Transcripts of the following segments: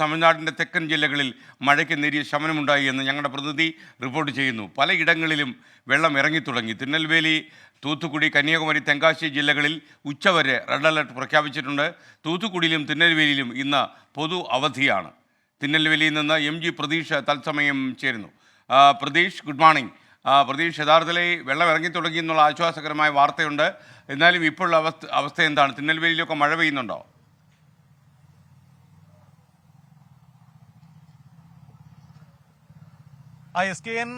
തമിഴ്നാടിന്റെ തെക്കൻ ജില്ലകളിൽ മഴയ്ക്ക് നേരിയ ശമനമുണ്ടായി എന്ന് ഞങ്ങളുടെ പ്രതിനിധി റിപ്പോർട്ട് ചെയ്യുന്നു. പലയിടങ്ങളിലും വെള്ളം ഇറങ്ങിത്തുടങ്ങി തിരുനെൽവേലി തൂത്തുക്കുടി കന്യാകുമാരി തെങ്കാശി ജില്ലകളിൽ ഉച്ചവരെ റെഡ് അലർട്ട് പ്രഖ്യാപിച്ചിട്ടുണ്ട്. തൂത്തുക്കുടിയിലും തിരുനെൽവേലിയിലും ഇന്ന് പൊതു അവധിയാണ്. തിരുനെൽവേലിയിൽ നിന്ന് എം ജി പ്രതീഷ് തത്സമയം ചേരുന്നു. Pratheesh good morning. പ്രതീഷ് യഥാർത്ഥത്തിൽ വെള്ളം ഇറങ്ങി തുടങ്ങി എന്നുള്ള ആശ്വാസകരമായ വാർത്തയുണ്ട്. എന്നാലും ഇപ്പോഴുള്ള അവസ്ഥ അവസ്ഥ എന്താണ്? തിരുനെൽവേലിയിലൊക്കെ മഴ പെയ്യുന്നുണ്ടോ? ആ എസ് കെ എൻ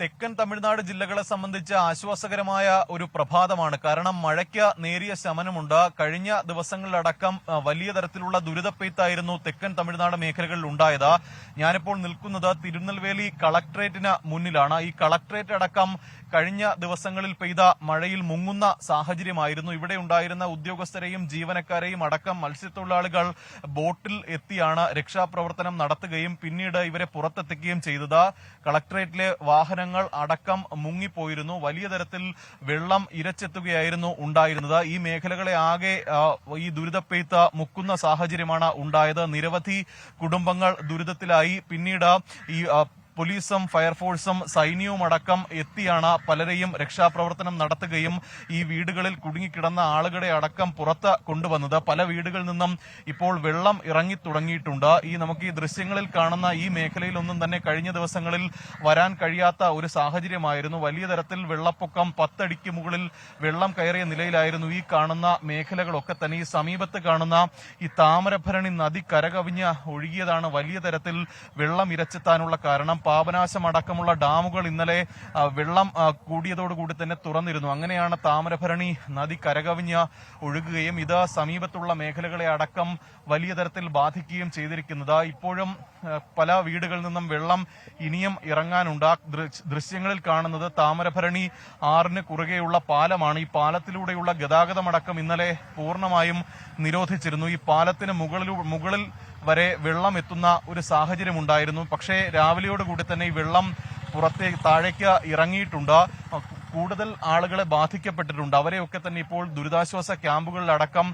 തെക്കൻ തമിഴ്നാട് ജില്ലകളെ സംബന്ധിച്ച് ആശ്വാസകരമായ ഒരു പ്രഭാതമാണ്. കാരണം മഴയ്ക്ക് നേരിയ ശമനമുണ്ട്. കഴിഞ്ഞ ദിവസങ്ങളിലടക്കം വലിയ തരത്തിലുള്ള ദുരിതപ്പെയ്ത്തായിരുന്നു തെക്കൻ തമിഴ്നാട് മേഖലകളിൽ ഉണ്ടായത്. ഞാനിപ്പോൾ നിൽക്കുന്നത് തിരുനെൽവേലി കളക്ട്രേറ്റിന് മുന്നിലാണ്. ഈ കളക്ടറേറ്റ് അടക്കം കഴിഞ്ഞ ദിവസങ്ങളിൽ പെയ്ത മഴയിൽ മുങ്ങുന്ന സാഹചര്യമായിരുന്നു. ഇവിടെ ഉണ്ടായിരുന്ന ഉദ്യോഗസ്ഥരെയും ജീവനക്കാരെയും അടക്കം മത്സ്യത്തൊഴിലാളികൾ ബോട്ടിൽ എത്തിയാണ് രക്ഷാപ്രവർത്തനം നടത്തുകയും പിന്നീട് ഇവരെ പുറത്തെത്തിക്കുകയും ചെയ്തത്. കളക്ടറേറ്റിലെ വാഹനങ്ങൾ അടക്കം മുങ്ങിപ്പോയിരുന്നു. വലിയ തരത്തിൽ വെള്ളം ഇരച്ചെത്തുകയായിരുന്നു ഉണ്ടായിരുന്നത്. ഈ മേഖലകളെ ആകെ ഈ ദുരിതപ്പെയ്ത്ത മുക്കുന്ന സാഹചര്യമാണ് ഉണ്ടായത്. നിരവധി കുടുംബങ്ങൾ ദുരിതത്തിലായി. പിന്നീട് ഈ പോലീസും ഫയർഫോഴ്സും സൈന്യവും അടക്കം എത്തിയാണ് പലരെയും രക്ഷാപ്രവർത്തനം നടത്തുകയും ഈ വീടുകളിൽ കുടുങ്ങിക്കിടന്ന ആളുകളെ അടക്കം പുറത്ത് കൊണ്ടുവന്നത്. പല വീടുകളിൽ നിന്നും ഇപ്പോൾ വെള്ളം ഇറങ്ങി തുടങ്ങിയിട്ടുണ്ട്. ഈ നമുക്ക് ഈ ദൃശ്യങ്ങളിൽ കാണുന്ന ഈ മേഖലയിലൊന്നും തന്നെ കഴിഞ്ഞ ദിവസങ്ങളിൽ വരാൻ കഴിയാത്ത ഒരു സാഹചര്യമായിരുന്നു. വലിയ തരത്തിൽ വെള്ളപ്പൊക്കം പത്തടിക്ക് മുകളിൽ വെള്ളം കയറിയ നിലയിലായിരുന്നു ഈ കാണുന്ന മേഖലകളൊക്കെ തന്നെ. ഈ സമീപത്ത് കാണുന്ന ഈ താമരഭരണി നദി കരകവിഞ്ഞ് ഒഴുകിയതാണ് വലിയ തരത്തിൽ വെള്ളം ഇരച്ചെത്താനുള്ള കാരണം. പാപനാശം അടക്കമുള്ള ഡാമുകൾ ഇന്നലെ വെള്ളം കൂടിയതോടുകൂടി തന്നെ തുറന്നിരുന്നു. അങ്ങനെയാണ് താമരഭരണി നദി കരകവിഞ്ഞ ഒഴുകുകയും ഇത് സമീപത്തുള്ള മേഖലകളെ അടക്കം വലിയ തരത്തിൽ ബാധിക്കുകയും ചെയ്തിരിക്കുന്നത്. ഇപ്പോഴും പല വീടുകളിൽ നിന്നും വെള്ളം ഇനിയും ഇറങ്ങാനുണ്ട്. ദൃശ്യങ്ങളിൽ കാണുന്നത് താമരഭരണി ആറിന് കുറുകെയുള്ള പാലമാണ്. ഈ പാലത്തിലൂടെയുള്ള ഗതാഗതമടക്കം ഇന്നലെ പൂർണമായും നിരോധിച്ചിരുന്നു. ഈ പാലത്തിന് മുകളിൽ മുകളിൽ വരെ വെള്ളം എത്തുന്ന ഒരു സാഹചര്യം ഉണ്ടായിരുന്നു പക്ഷേ രാവിലെയോടുകൂടി തന്നെ ഈ വെള്ളം പുറത്തേക്ക് താഴേക്ക് ഇറങ്ങിയിട്ടുണ്ട്. കൂടുതൽ ആളുകളെ ബാധിക്കപ്പെട്ടിട്ടുണ്ട്. അവരെയൊക്കെ തന്നെ ഇപ്പോൾ ദുരിതാശ്വാസ ക്യാമ്പുകളിലടക്കം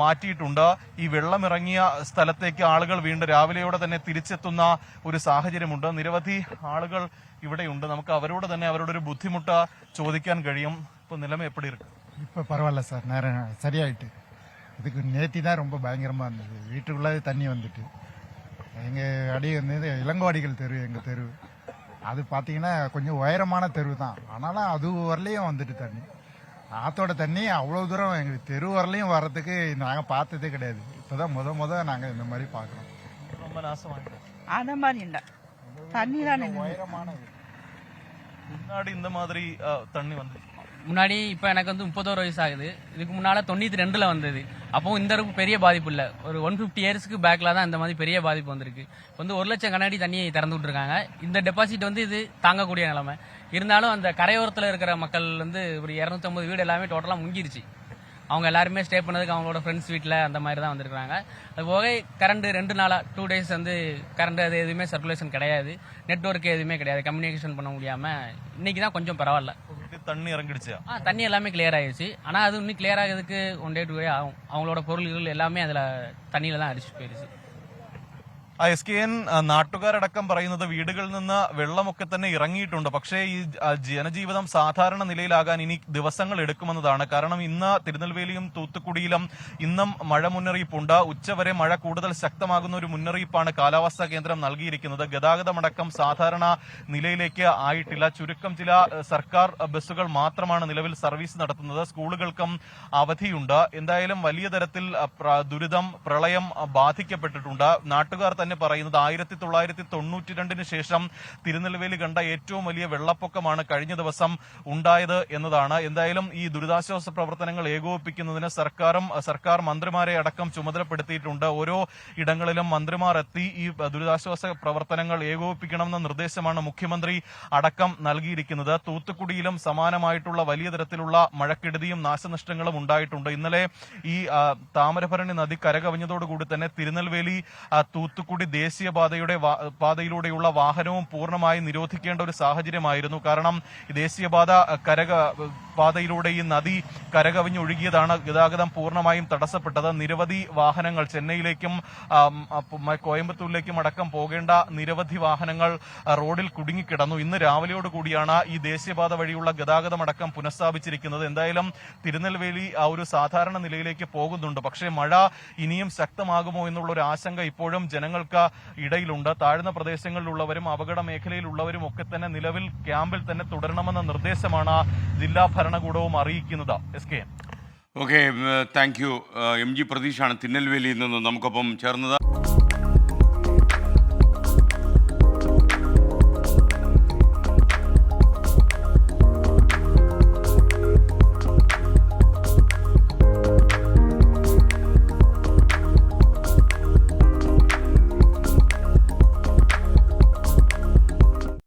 മാറ്റിയിട്ടുണ്ട്. ഈ വെള്ളമിറങ്ങിയ സ്ഥലത്തേക്ക് ആളുകൾ വീണ്ടും രാവിലെയോടെ തന്നെ തിരിച്ചെത്തുന്ന ഒരു സാഹചര്യമുണ്ട്. നിരവധി ആളുകൾ ഇവിടെയുണ്ട്. നമുക്ക് അവരോട് തന്നെ അവരുടെ ഒരു ബുദ്ധിമുട്ട് ചോദിക്കാൻ കഴിയും. ഇപ്പൊ നിലമ എപ്പിടി ഇപ്പൊ പറവല്ല സാർ. നേരെ ശരിയായിട്ട്. இதுக்கு நேத்தி தான் ரொம்ப பயங்கரமாக இருந்தது. வீட்டுக்குள்ளே தண்ணி வந்துட்டு. எங்கள் அடி வந்து இளங்கோடிகள் தெரு எங்கள் தெரு. அது பார்த்தீங்கன்னா கொஞ்சம் உயரமான தெரு தான் ஆனாலும் அது வரலையும் வந்துட்டு தண்ணி. ஆத்தோட தண்ணி அவ்வளோ தூரம் எங்கள் தெரு வரலையும் வர்றதுக்கு நாங்கள் பார்த்ததே கிடையாது. இப்போ தான் முத முத நாங்கள் இந்த மாதிரி பார்க்குறோம் ரொம்ப நாசமாயிட்டு அந்த மாதிரி இல்லை. தண்ணி தான் உயரமான முன்னாடி இந்த மாதிரி தண்ணி வந்து முன்னாடி இப்போ எனக்கு வந்து முப்பத்தோரு வயசு ஆகுது. இதுக்கு முன்னால தொண்ணூத்தி ரெண்டுல வந்தது. அப்போ இந்த அளவுக்கு பெரிய பாதிப்பு இல்ல. ஒரு ஒன் பிப்டி இயர்ஸ்க்கு பேக்ல தான் இந்த மாதிரி பெரிய பாதிப்பு வந்திருக்கு. வந்து ஒரு லட்சம் கண்ணாடி தண்ணியை திறந்து விட்டுருக்காங்க. இந்த டெபாசிட் வந்து இது தாங்கக்கூடிய நிலைமை. இருந்தாலும் அந்த கரையோரத்துல இருக்கிற மக்கள் வந்து ஒரு 250 வீடு எல்லாமே டோட்டலா முங்கிருச்சு. அவங்க எல்லாருமே ஸ்டே பண்ணதுக்கு அவங்களோட ஃப்ரெண்ட்ஸ் வீட்டில் அந்த மாதிரி தான் வந்திருக்காங்க அது போக கரண்ட் ரெண்டு நாளாக டூ டேஸ் வந்து கரண்ட் அது எதுவுமே சர்க்குலேஷன் கிடையாது. நெட்ஒர்க் எதுவுமே கிடையாது. கம்யூனிகேஷன் பண்ண முடியாமல் இன்னைக்கு தான் கொஞ்சம் பரவாயில்ல. தண்ணி இறங்கிடுச்சு. ஆ தண்ணி எல்லாமே கிளியர் ஆயிடுச்சு. ஆனா அது இன்னும் கிளியர் ஆகிறதுக்கு ஒன் டே டூ டே ஆகும். அவங்களோட பொருள்கள் எல்லாமே அதுல தண்ணியில தான் அடிச்சு போயிடுச்சு എസ് കെ എൻ നാട്ടുകാരടക്കം പറയുന്നത് വീടുകളിൽ നിന്ന് വെള്ളമൊക്കെ തന്നെ ഇറങ്ങിയിട്ടുണ്ട്. പക്ഷേ ഈ ജനജീവിതം സാധാരണ നിലയിലാകാൻ ഇനി ദിവസങ്ങൾ എടുക്കുമെന്നതാണ്. കാരണം ഇന്ന് തിരുനെൽവേലിയും തൂത്തുക്കുടിയിലും ഇന്നും മഴ മുന്നറിയിപ്പുണ്ട്. ഉച്ചവരെ മഴ കൂടുതൽ ശക്തമാകുന്ന ഒരു മുന്നറിയിപ്പാണ് കാലാവസ്ഥാ കേന്ദ്രം നൽകിയിരിക്കുന്നത്. ഗതാഗതമടക്കം സാധാരണ നിലയിലേക്ക് ആയിട്ടില്ല. ചുരുക്കം ചില സർക്കാർ ബസ്സുകൾ മാത്രമാണ് നിലവിൽ സർവീസ് നടത്തുന്നത്. സ്കൂളുകൾക്കും അവധിയുണ്ട്. എന്തായാലും വലിയ തരത്തിൽ ദുരിതം പ്രളയം ബാധിക്കപ്പെട്ടിട്ടുണ്ട്. നാട്ടുകാർ തന്നെ പറയുന്നത് ആയിരത്തി തൊള്ളായിരത്തി തൊണ്ണൂറ്റി രണ്ടിന് ശേഷം തിരുനെൽവേലി കണ്ട ഏറ്റവും വലിയ വെള്ളപ്പൊക്കമാണ് കഴിഞ്ഞ ദിവസം ഉണ്ടായത് എന്നതാണ്. എന്തായാലും ഈ ദുരിതാശ്വാസ പ്രവർത്തനങ്ങൾ ഏകോപിപ്പിക്കുന്നതിന് സർക്കാരും സർക്കാർ മന്ത്രിമാരെ അടക്കം ചുമതലപ്പെടുത്തിയിട്ടുണ്ട്. ഓരോ ഇടങ്ങളിലും മന്ത്രിമാർ എത്തി ഈ ദുരിതാശ്വാസ പ്രവർത്തനങ്ങൾ ഏകോപിപ്പിക്കണമെന്ന നിർദ്ദേശമാണ് മുഖ്യമന്ത്രി അടക്കം നൽകിയിരിക്കുന്നത്. തൂത്തുക്കുടിയിലും സമാനമായിട്ടുള്ള വലിയ തരത്തിലുള്ള മഴക്കെടുതിയും നാശനഷ്ടങ്ങളും ഉണ്ടായിട്ടുണ്ട്. ഇന്നലെ ഈ താമരഭരണി നദി കരകവിഞ്ഞതോടുകൂടി തന്നെ തിരുനെൽവേലി തൂത്തുക്കുടി തൂത്തുക്കുടി ദേശീയപാതയുടെ പാതയിലൂടെയുള്ള വാഹനവും പൂർണമായി നിരോധിക്കേണ്ട ഒരു സാഹചര്യമായിരുന്നു. കാരണം ദേശീയപാത കരക പാതയിലൂടെ ഈ നദി കരകവിഞ്ഞൊഴുകിയതാണ് ഗതാഗതം പൂർണമായും തടസ്സപ്പെട്ടത്. നിരവധി വാഹനങ്ങൾ ചെന്നൈയിലേക്കും കോയമ്പത്തൂരിലേക്കും അടക്കം പോകേണ്ട നിരവധി വാഹനങ്ങൾ റോഡിൽ കുടുങ്ങിക്കിടന്നു. ഇന്ന് രാവിലെയോട് കൂടിയാണ് ഈ ദേശീയപാത വഴിയുള്ള ഗതാഗതം അടക്കം പുനഃസ്ഥാപിച്ചിരിക്കുന്നത്. എന്തായാലും തിരുനെൽവേലി ആ ഒരു സാധാരണ നിലയിലേക്ക് പോകുന്നുണ്ട്. പക്ഷേ മഴ ഇനിയും ശക്തമാകുമോ എന്നുള്ള ഒരു ആശങ്ക ഇപ്പോഴും ജനങ്ങൾക്ക് ഇടയിലുണ്ട്. താഴ്ന്ന പ്രദേശങ്ങളിലുള്ളവരും അപകട മേഖലയിലുള്ളവരും ഒക്കെ തന്നെ നിലവിൽ ക്യാമ്പിൽ തന്നെ തുടരണമെന്ന നിർദ്ദേശമാണ് ജില്ലാ ഭരണകൂടവും അറിയിക്കുന്നത്. S K okay thank you M G പ്രതീഷാണ് തിന്നൽവേലിയിൽ നിന്ന് നമുക്കൊപ്പം ചേർന്നത്.